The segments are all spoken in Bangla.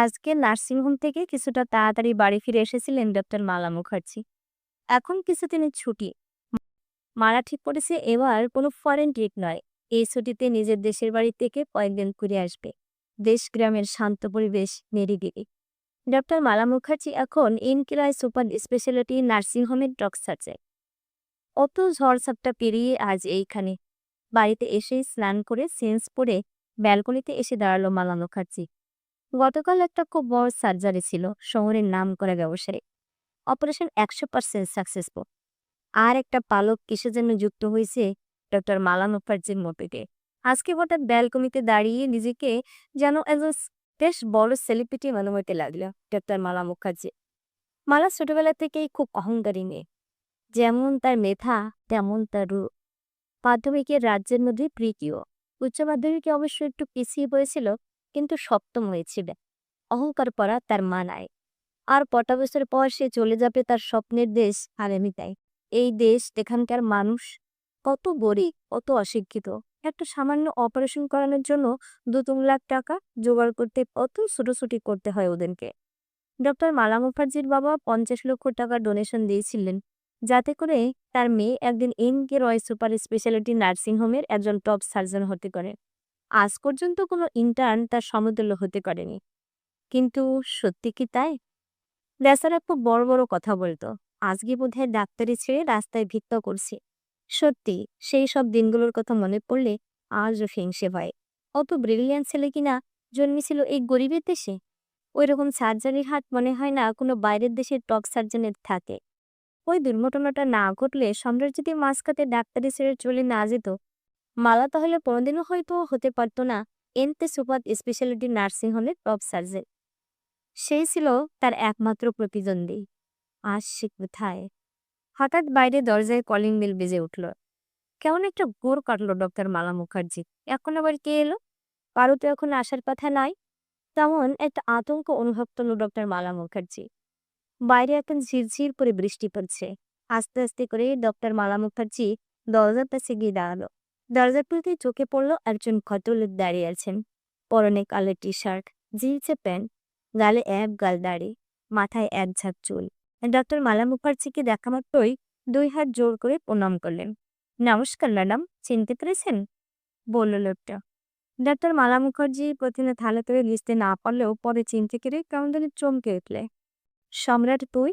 আজকে নার্সিংহোম থেকে কিছুটা তাড়াতাড়ি বাড়ি ফিরে এসেছিলেন ডক্টর মালা মুখার্জি। এখন কিছুদিনের ছুটি। মারা ঠিক করেছে এবার কোনো ফরেন ট্রিপ নয়। এই ছুটিতে নিজের দেশের বাড়ি থেকে কয়েকদিন ঘুরে আসবে। দেশ গ্রামের শান্ত পরিবেশ, নিরিবিলি। ডক্টর মালা মুখার্জি এখন ইনকিরায় সুপার স্পেশালিটি নার্সিংহোমের ডগ সার্জে অত ঝড় সাপটা পেরিয়ে আজ এইখানে। বাড়িতে এসে স্নান করে সেন্স পরে ব্যালকনিতে এসে দাঁড়াল মালা মুখার্জি। গতকাল একটা খুব বড় সার্জারি ছিল, শহরের নাম করা ব্যবসায়ী। অপারেশন একশো পার্সেন্ট সাকসেসফুল। আর একটা পালক কিসের জন্য যুক্ত হয়েছে? ডক্টর মালা মুখার্জির মোটিকে আজকে হঠাৎ ব্যালকনিতে দাঁড়িয়ে নিজেকে যেন একজন বেশ বড় সেলিব্রিটি মনে হতে লাগল, ডক্টর মালা মুখার্জি। মালা ছোটবেলা থেকেই খুব অহংকারী মেয়ে। যেমন তার মেধা, তেমন তার রূপ। মাধ্যমিকের রাজ্যের মধ্যে প্রিয়। উচ্চ মাধ্যমিকে অবশ্য একটু পিছিয়ে পড়েছিল কিন্তু সপ্তম হয়েছিল। অহংকার পরা তার মা নাই। আর কটা বছর পর সে চলে যাবে তার স্বপ্নের দেশ আমেরিকায় এই দেশ এখানকার মানুষ কত গরিব, কত অশিক্ষিত। একটা সামান্য অপারেশন করানোর জন্য দু তিন লাখ টাকা জোগাড় করতে কত ছুটোছুটি করতে হয় ওদেরকে। ডক্টর মালা মুখার্জির বাবা পঞ্চাশ লক্ষ টাকা ডোনেশন দিয়েছিলেন। যাতে করে তার মেয়ে একদিন N K Roy super speciality নার্সিংহোমের একজন টপ সার্জন হতে পারে। আজ পর্যন্ত কোনো ইন্টার্ন তার সমতুল্য হতে পারেনি কিন্তু সত্যি কি তাই? বেচারা খুব বড় বড় কথা বলতো, আজকে বোধহয় ডাক্তারি ছেড়ে রাস্তায় ভিক্ষা করছে। সত্যি, সেই সব দিনগুলোর কথা মনে পড়লে আজও হিংসে হয় অত ব্রিলিয়ান্ট ছেলে কিনা জন্মেছিল এই গরিবের দেশে? ওই রকম সার্জারির হাত মনে হয় না কোনো বাইরের দেশের টপ সার্জনের থাকে। ওই দুর্ঘটনাটা না ঘটলে সম্রাট যদি মাঝখাতে ডাক্তারি ছেড়ে চলে না যেত মালা তাহলে কোনোদিনও হয়তো হতে পারতো না। এনতে সুপার স্পেশালিটি নার্সিংহোমের টপ সার্জন। সেই ছিল তার একমাত্র প্রতিদ্বন্দ্বী। আজ সে কোথায়? হঠাৎ বাইরে দরজায় কলিং বেল বেজে উঠল। কেমন একটা গোর কাটলো ডক্টর মালা মুখার্জি। এখন আবার কে এলো? কারও তো এখন আসার কথা নাই। তেমন একটা আতঙ্ক অনুভব করল ডক্টর মালা মুখার্জি। বাইরে এখন ঝিরঝির করে বৃষ্টি পড়ছে। আস্তে আস্তে করে ডক্টর মালা মুখার্জি দরজার কাছে গিয়ে দাঁড়াল। দরজার প্রতি চোখে পড়ল একজন ভদ্রলোক দাঁড়িয়ে আছেন। পরনে কালো টি শার্ট জিলছে প্যান্ট, গালে এক গাল দাড়ি, মাথায় এক ঝাঁক চুল। ডক্টর মালা মুখার্জিকে দেখা মাত্রই দুই হাত জোর করে প্রণাম করলেন। নমস্কার, ম্যাডাম, চিনতে পেরেছেন? বলল লোকটা। ডক্টর মালা মুখার্জি প্রথমে থালা করে লিখতে না পারলেও পরে চিনতে কেড়ে কেমন চমকে উঠলে সম্রাট, তুই?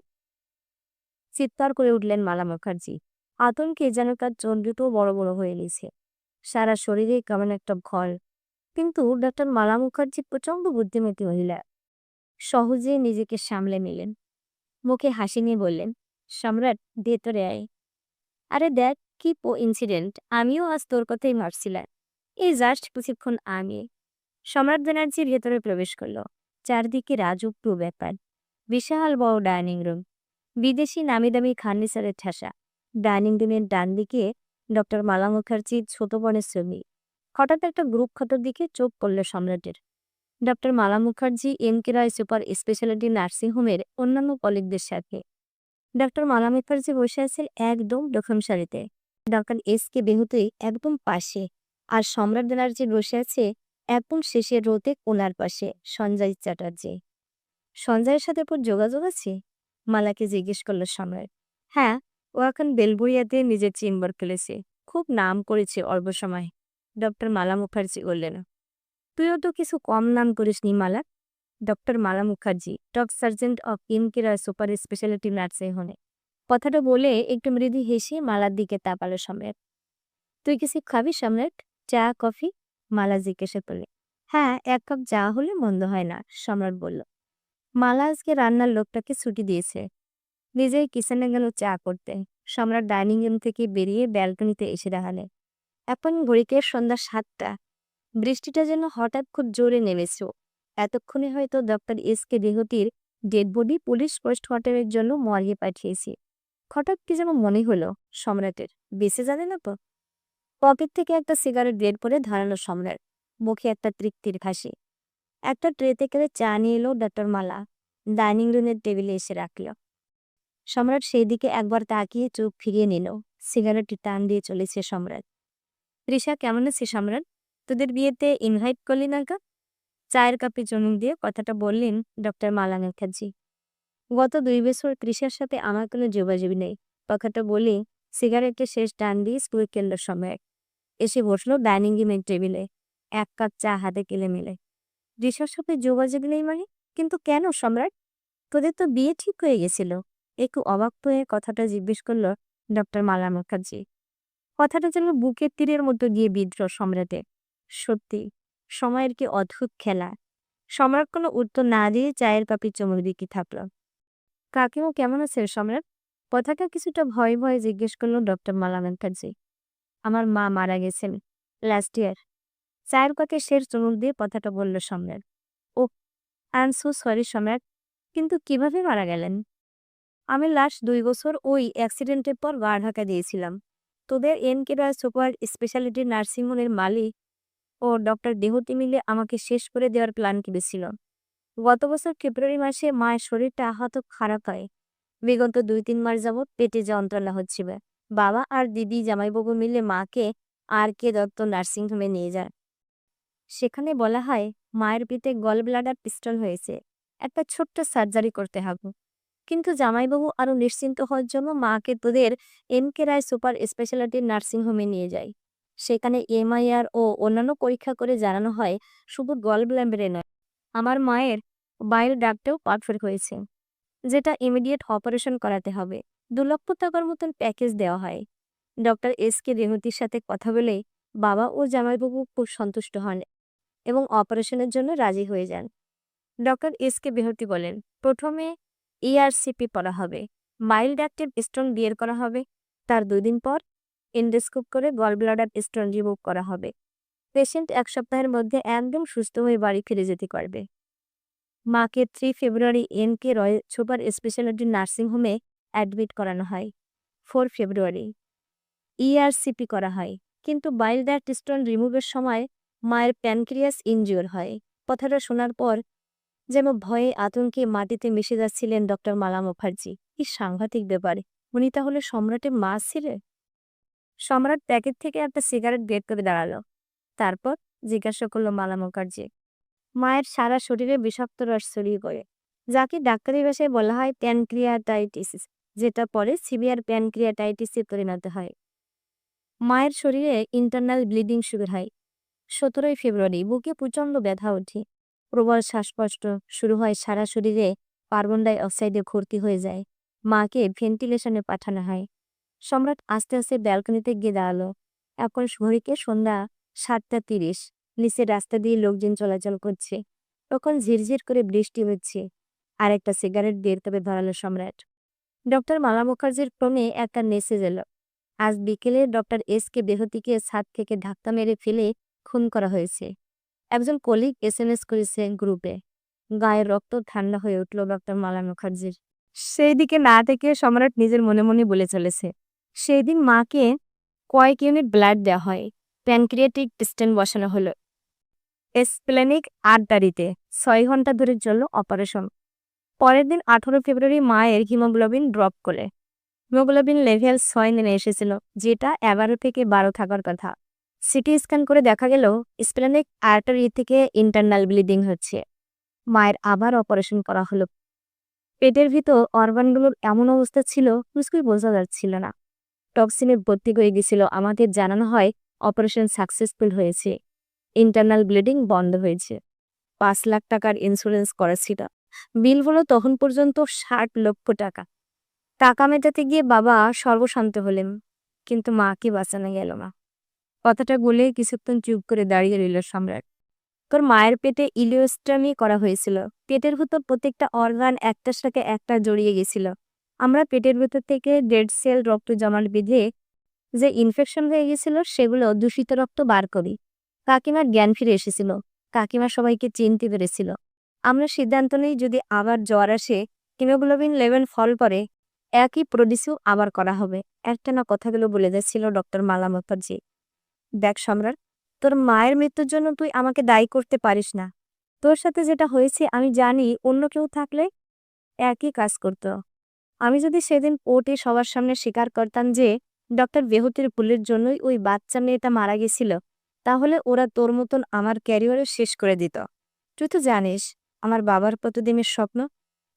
চিৎকার করে উঠলেন মালা মুখার্জি। আতঙ্কে যেন তার চোখ বড় বড় হয়ে গেছে। সারা শরীরে কেমন একটা ভয় কিন্তু ডক্টর মালা মুখার্জি প্রচণ্ড বুদ্ধিমতী মহিলা। সহজে নিজেকে সামলে নিলেন। মুখে হাসি নিয়ে বললেন, সম্রাট, ভেতরে আয়। আরে দেখ, কি পো ইনসিডেন্ট আমিও আজ তোর কথাই ভাবছিলাম এই জাস্ট কিছুক্ষণ আমি সম্রাট ব্যানার্জি ভেতরে প্রবেশ করল। চারদিকে রাজুপ্য ব্যাপার। বিশাল বড় ডাইনিং রুম। বিদেশি নামি দামি ফার্নিচারের ঠাসা। ডাইনিং রুমের ডান দিকে ডক্টর মালা মুখার্জির ছোট বোনের ছবি। হঠাৎ একটা গ্রুপ ফটোর দিকে চোখ পড়ল সম্রাটের। Doctor Mala Mukherjee, M K Roy super speciality নার্সিংহোমের অন্যান্য কলিগদের সাথে। ডক্টর মালা মুখার্জি বসে আছেন একদম প্রথম সারিতে। ডক্টর এস কে বেহুতেই একদম পাশে। আর সম্রাট ব্যানার্জি বসে আছে একদম শেষের রোতে কোনার পাশে, সঞ্জয় চ্যাটার্জি। সঞ্জয়ের সাথে পর যোগাযোগ আছে? মালাকে জিজ্ঞেস করল সম্রাট। হ্যাঁ ও এখন বেলবুড়িয়াতে নিজের চেম্বার খুলেছে। খুব নাম করেছে অল্প সময়। ডক্টর মালা মুখার্জি বললেন, তুইও তো কিছু কম নাম করিসনি মালা? Doctor Mala Mukherjee top surgeon of ইনকেরা super speciality nursing হোমে কথাটা বলে একটু মৃদু হেসে মালার দিকে তাপালো সম্রাট। তুই কিছু খাবি সম্রাট? চা, কফি? মালা জিজ্ঞেসে করলে হ্যাঁ এক কাপ চা হলে মন্দ হয় না সম্রাট বলল। মালা আজকে রান্নার লোকটাকে ছুটি দিয়েছে। নিজেই কিচেনে গেল চা করতে। সম্রাট ডাইনিং রুম থেকে বেরিয়ে ব্যালকনিতে এসে দাঁড়ালে। এখন ঘড়িকে সন্ধ্যা সাতটা। বৃষ্টিটা যেন হঠাৎ খুব জোরে নেমেছে। এতক্ষণে হয়তো ডক্টর এস কে দেহটির ডেড বডি পুলিশ পোস্টমর্টমের জন্য মর্গে পাঠিয়েছি। হঠাৎ কি যেন মনে হলো সম্রাটের। বেঁচে জানে না তো? পকেট থেকে একটা সিগারেট বের করে ধরালো সম্রাট। মুখে একটা তৃপ্তির হাসি। একটা ট্রেতে করে চা নিয়ে এলো ডক্টর মালা। ডাইনিং রুমের টেবিলে এসে রাখল। সম্রাট সেই দিকে একবার তাকিয়ে চোখ ফিরিয়ে নিল। সিগারেটটি টান দিয়ে চলেছে সম্রাট। তৃষা, কেমন আছে সম্রাট? তোদের বিয়েতে ইনভাইট করলি না কা চায়ের কাপে চুমুক দিয়ে কথাটা বললেন ডক্টর মালা মুখার্জি। গত দুই বছর কৃষার সাথে আমার কোনো যোগাযোগ নেই। কথাটা বলে সিগারেটের শেষ টান দিয়ে স্কুল কেন্দ্র সময় এসে বসল ডাইনিং রুমের টেবিলে। এক কাপ চা হাতে কেলে মিলে ঋষার সাথে যোগাযোগ নেই মানে? কিন্তু কেন সম্রাট? তোদের তো বিয়ে ঠিক হয়ে গেছিল। একটু অবাক হয়ে কথাটা জিজ্ঞেস করল ডক্টর মালা মুখার্জি। কথাটা যেন বুকের তীরের মতো গিয়ে বিদ্র সম্রাটে সত্যি, সময়ের কি অদ্ভুত খেলা। সম্রাট কোনো উত্তর না দিয়ে চায়ের কাপে চমক দিকে থাকল। কাকিমা কেমন আছে সম্রাট? কথাটা কিছুটা ভয় ভয়ে জিজ্ঞেস করল ডক্টর মালা মুখার্জি। আমার মা মারা গেছেন লাস্ট ইয়ার চায়ের কাকে শের চমক দিয়ে কথাটা বলল সম্রাট। ও I am so sorry Samrat, কিন্তু কীভাবে মারা গেলেন? আমি লাস্ট দুই বছর ওই অ্যাক্সিডেন্টের পর গা ঢাকা দিয়েছিলাম। তোদের এন কেরা সুপার স্পেশালিটি নার্সিংহোমের মালিক ও ডক্টর দেহতি মিলে আমাকে শেষ করে দেওয়ার প্ল্যান করেছিল গত বছর ফেব্রুয়ারি মাসে মায়ের শরীরটা আহত খারাপ হয়। বিগত দুই তিন মাস যাবৎ পেটে যন্ত্রণা হচ্ছিল। বাবা আর দিদি জামাইবাবু মিলে মাকে আর কে দত্ত নার্সিংহোমে নিয়ে যায়। সেখানে বলা হয়, মায়ের পেটে গল ব্লাডার পিস্টল হয়েছে। একটা ছোট্ট সার্জারি করতে হবে। কিন্তু জামাইবাবু আরও নিশ্চিন্ত হওয়ার জন্য মাকে তোদের M K Roy super speciality নার্সিংহোমে নিয়ে যায় সেখানে এমআইআর ও অন্যান্য পরীক্ষা করে জানানো হয়, শুধু গল ব্ল্যাম্বারে নয়, আমার মায়ের বাইল ডাকটাও পারফেক্ট হয়েছে, যেটা ইমিডিয়েট অপারেশন করাতে হবে। দু লক্ষ টাকার মতন প্যাকেজ দেওয়া হয়। ডক্টর এস কে রেহতির সাথে কথা বলে বাবা ও জামাইবাবু খুব সন্তুষ্ট হন এবং অপারেশনের জন্য রাজি হয়ে যান। ডক্টর এস কে বেহতি বলেন, প্রথমে ইআরসিপি পড়া হবে। মাইল্ড অ্যাক্টিভ স্টোন বিয়ের করা হবে। তার দুই দিন পর এন্ডোস্কোপ করে গল ব্লাডার স্টোন রিমুভ করা হবে। পেশেন্ট এক সপ্তাহের মধ্যে একদম সুস্থ হয়ে বাড়ি ফিরে যেতে পারবে। মাকে three February N K Roy super speciality নার্সিংহোমে অ্যাডমিট করানো হয়। ফোর ফেব্রুয়ারি ইআরসিপি করা হয়। কিন্তু বাইল দ্যাট স্টোন রিমুভের সময় মায়ের প্যানক্রিয়াস ইনজিওর হয়। কথাটা শোনার পর যেন ভয়ে আতঙ্কে মাটিতে মিশে যাচ্ছিলেন ডক্টর মালা মুখার্জি। কি সাংঘাতিক ব্যাপার। উনি তাহলে সম্রাটের মা ছিলেন? সম্রাট প্যাকেট থেকে একটা সিগারেট বের করে দাঁড়াল। তারপর জিজ্ঞাসা করল মালা মুখার্জি, মায়ের সারা শরীরে বিষাক্ত রস ছড়িয়ে পড়ে। যাকে ডাক্তারি ভাষায় বলা হয় প্যানক্রিয়াটাইটিস, যেটা পরে সিভিয়ার প্যানক্রিয়াটাইটিসে পরিণত হয়। মায়ের শরীরে ইন্টারনাল ব্লিডিং শুরু হয়। সতেরোই ফেব্রুয়ারি, বুকে প্রচণ্ড ব্যথা ওঠে। প্রবল শ্বাসকষ্ট শুরু হয় সারা শরীরে কার্বন ডাই অক্সাইডে ভর্তি হয়ে যায়। মাকে ভেন্টিলেশনে পাঠানো হয়। সম্রাট আস্তে আস্তে ব্যালকনিতে গিয়ে দাঁড়াল। এখন ঘড়িকে সন্ধ্যা সাতটা তিরিশ। নিচে রাস্তা দিয়ে লোকজন চলাচল করছে। তখন ঝিরঝির করে বৃষ্টি হচ্ছে। আর একটা সিগারেট বের করে ধরালো সম্রাট। ডক্টর মালা মুখার্জির ক্রমে একটা মেসেজ এলো। আজ বিকেলে ডক্টর এস কে বেহতিকে ছাদ থেকে ধাক্কা মেরে ফেলে খুন করা হয়েছে। একজন কলিগ এস এম এস করেছে গ্রুপে গায়ের রক্ত ঠান্ডা হয়ে উঠল ডক্টর মালা মুখার্জির। সেই দিকে না থেকে সম্রাট নিজের মনে মনে বলে চলেছে সেই দিন মাকে কয়েক ইউনিট ব্লাড দেওয়া হয় প্যানক্রিয়াটিক স্টেন বসানো হলো। এসপ্লেনিক আর্টারিতে ছয় ঘণ্টা ধরে চলল অপারেশন পরের দিন আঠারো ফেব্রুয়ারি মায়ের হিমোগ্লোবিন ড্রপ করে। হিমোগ্লোবিন লেভেল ছয় নেমে এসেছিল, যেটা এগারো থেকে বারো থাকার কথা। সিটি স্ক্যান করে দেখা গেল, স্প্লেনিক আর্টারি থেকে ইন্টারনাল ব্লিডিং হচ্ছে। মায়ের আবার অপারেশন করা হলো। পেটের ভিতর অর্গানগুলোর এমন অবস্থা ছিল, কিছুই বোঝা যাচ্ছিল না। টক্সিনে ভর্তি হয়ে গেছিল। আমাদের জানানো হয়, অপারেশন সাকসেসফুল হয়েছে। ইন্টারনাল ব্লিডিং বন্ধ হয়েছে। পাঁচ লাখ টাকার ইন্স্যুরেন্স করেছিল বিল হলো তখন পর্যন্ত ষাট লক্ষ টাকা। টাকা মেটাতে গিয়ে বাবা সর্বশান্ত হলেন। কিন্তু মাকে বাঁচানো গেল না। কথাটা বলে কিছুক্ষণ চুপ করে দাঁড়িয়ে রইল সম্রাট। তোর মায়ের পেটে ইলিওস্টামি করা হয়েছিল। পেটের ভিতর প্রত্যেকটা অর্গান একটার সাথে একটা জড়িয়ে গেছিল। আমরা পেটের ভেতর থেকে ডেড সেল রক্ত জমাট বেঁধে যে ইনফেকশন হয়ে গেছিল, সেগুলো দূষিত রক্ত বার করি। কাকিমার জ্ঞান ফিরে এসেছিল। কাকিমা সবাইকে চিনতে পেরেছিল। আমরা সিদ্ধান্ত নেই যদি আবার জ্বর আসে, হিমোগ্লোবিন লেভেল ফল করে একই প্রডিসিউ আবার করা হবে। একটা না কথাগুলো বলে যাচ্ছিল ডক্টর মালা মুখার্জি দেখ সম্রাট, তোর মায়ের মৃত্যুর জন্য তুই আমাকে দায়ী করতে পারিস না। তোর সাথে যেটা হয়েছে আমি জানি, অন্য কেউ থাকলে একই কাজ করত। আমি যদি সেদিন কোর্টে সবার সামনে স্বীকার করতাম যে, ডক্টর বেহতির ভুলের জন্যই ওই বাচ্চা মেয়েটা মারা গেছিল, তাহলে ওরা তোর মতন আমার ক্যারিয়ারে শেষ করে দিত। তুই তো জানিস, আমার বাবার প্রতিদিনের স্বপ্ন।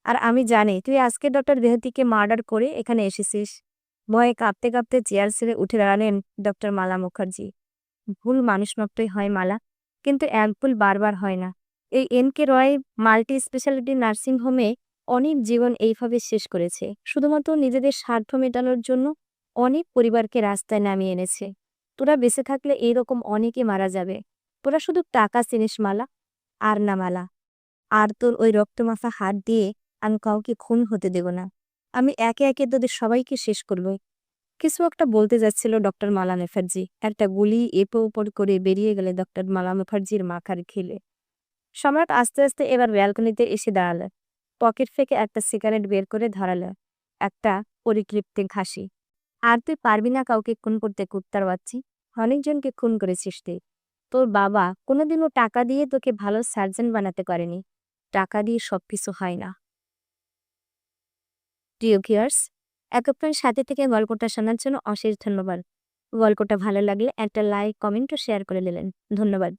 আর আমি জানি, তুই আজকে ডক্টর বেহতিকে মার্ডার করে এখানে এসেছিস। ভয়ে কাঁপতে কাঁপতে চেয়ার ছেড়ে উঠে দাঁড়ালেন ডক্টর মালা মুখার্জি। ভুল মানুষ মাত্রই হয় মালা, কিন্তু এক ভুল বারবার হয় না। এই N K Roy multi speciality nursing হোমে অনেক জীবন এইভাবে শেষ করেছে। শুধুমাত্র নিজেদের স্বার্থ মেটানোর জন্য অনেক পরিবারকে রাস্তায় নামিয়ে এনেছে। তোরা বেঁচে থাকলে এইরকম অনেকে মারা যাবে। তোরা শুধু টাকা চিনিস মালা, আর না মালা। আর তোর ওই রক্তমাখা হাত দিয়ে আমি কাউকে খুন হতে দেব না। আমি একে একে তোদের সবাইকে শেষ করব কিছু একটা বলতে যাচ্ছিল ডক্টর মালা মুখার্জি। একটা গুলি এপো ওপর করে বেরিয়ে গেলে ডক্টর মালা মুখার্জির মাখার খেলে সম্রাট আস্তে আস্তে এবার ব্যালকনিতে এসে দাঁড়াল। পকেট থেকে একটা সিগারেট বের করে ধরালো। একটা পরিকৃপ্তি হাসি আর তুই পারবি না কাউকে খুন করতে, কুত্তার বাচ্চি। অনেকজনকে খুন করেছিস তুই। তোর বাবা কোনোদিনও টাকা দিয়ে তোকে ভালো সার্জন বানাতে পারেনি। টাকা দিয়ে সবকিছু হয় না। ভিউয়ার্স এতক্ষণ সাথে থেকে গল্পটা শোনার জন্য অশেষ ধন্যবাদ। গল্পটা ভালো লাগলে একটা লাইক কমেন্ট ও শেয়ার করে নিলেন ধন্যবাদ।